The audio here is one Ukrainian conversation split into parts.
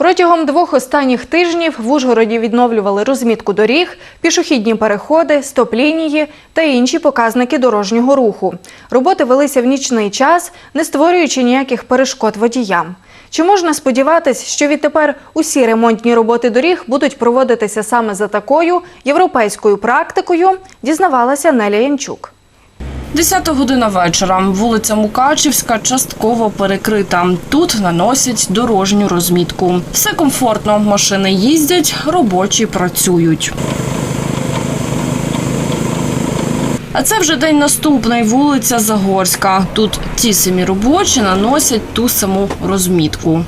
Протягом двох останніх тижнів в Ужгороді відновлювали розмітку доріг, пішохідні переходи, стоп-лінії та інші показники дорожнього руху. Роботи велися в нічний час, не створюючи ніяких перешкод водіям. Чи можна сподіватись, що відтепер усі ремонтні роботи доріг будуть проводитися саме за такою європейською практикою, дізнавалася Неля Янчук. 10 година вечора. Вулиця Мукачівська частково перекрита. Тут наносять дорожню розмітку. Все комфортно. Машини їздять, робочі працюють. А це вже день наступний. Вулиця Загорська. Тут ті самі робочі наносять ту саму розмітку.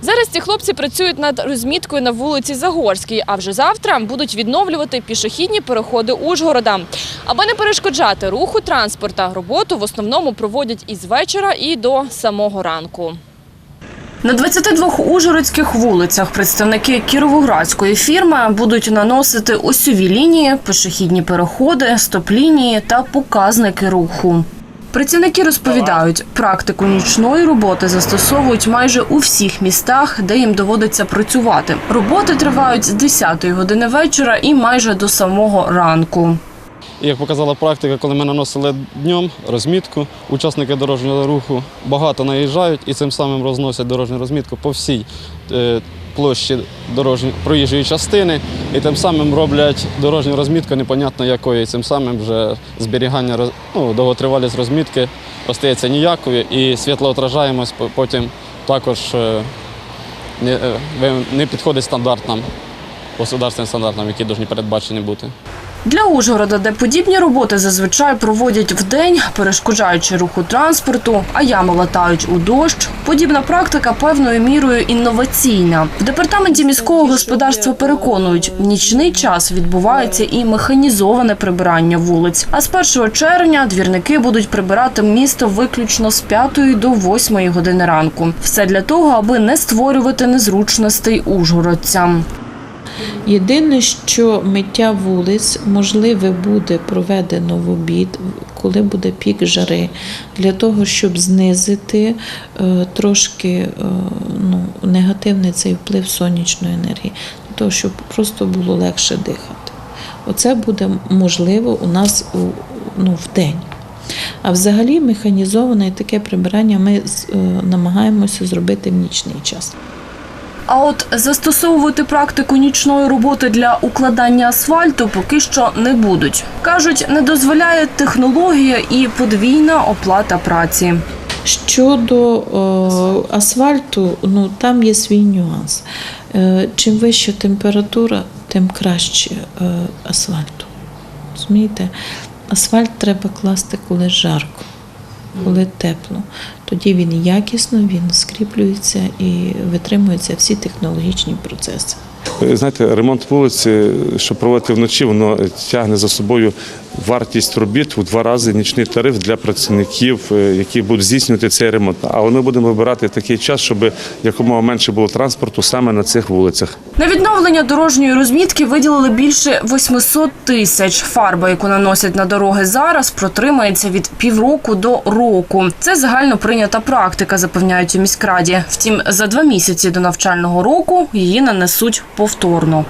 Зараз ці хлопці працюють над розміткою на вулиці Загорській, а вже завтра будуть відновлювати пішохідні переходи Ужгорода. Аби не перешкоджати руху транспорта, роботу в основному проводять із вечора і до самого ранку. На 22 ужгородських вулицях представники кіровоградської фірми будуть наносити осьові лінії, пішохідні переходи, стоп-лінії та показники руху. Працівники розповідають, практику нічної роботи застосовують майже у всіх містах, де їм доводиться працювати. Роботи тривають з 10 години вечора і майже до самого ранку. Як показала практика, коли ми наносили днем розмітку, учасники дорожнього руху багато наїжджають і цим самим розносять дорожню розмітку по всій е, площі дорожньої проїжджої частини, і тим самим роблять дорожню розмітку непонятно якої. І цим самим вже зберігання ну, довготривалість розмітки остається ніякою, і світлоотражаємось потім також е, не, е, не підходить стандартам, государственним стандартам, які повинні передбачені бути. Для Ужгорода, де подібні роботи зазвичай проводять вдень, перешкоджаючи руху транспорту, а ями латають у дощ, подібна практика певною мірою інноваційна. В департаменті міського господарства переконують, в нічний час відбувається і механізоване прибирання вулиць. А з 1 червня двірники будуть прибирати місто виключно з 5 до 8 години ранку. Все для того, аби не створювати незручностей ужгородцям. Єдине, що миття вулиць можливе буде проведено в обід, коли буде пік жари, для того, щоб знизити е, трошки е, ну, негативний цей вплив сонячної енергії, для того, щоб просто було легше дихати. Оце буде можливо у нас ну, в день. А взагалі механізоване таке прибирання ми е, намагаємося зробити в нічний час. А от застосовувати практику нічної роботи для укладання асфальту поки що не будуть. Кажуть, не дозволяє технологія і подвійна оплата праці. Щодо е, асфальту, ну там є свій нюанс. Е, чим вища температура, тим краще е, асфальту. Розумієте? Асфальт треба класти, коли жарко, коли тепло. Тоді він якісно, він скріплюється і витримуються всі технологічні процеси. Ви Знаєте, ремонт вулиці, що проводити вночі, воно тягне за собою вартість робіт у два рази нічний тариф для працівників, е, які будуть здійснювати цей ремонт. Але ми будемо вибирати такий час, щоб якомога менше було транспорту саме на цих вулицях. На відновлення дорожньої розмітки виділили більше 800 тисяч. Фарба, яку наносять на дороги зараз, протримається від півроку до року. Це загально прийнята практика, запевняють у міськраді. Втім, за два місяці до навчального року її нанесуть повторно.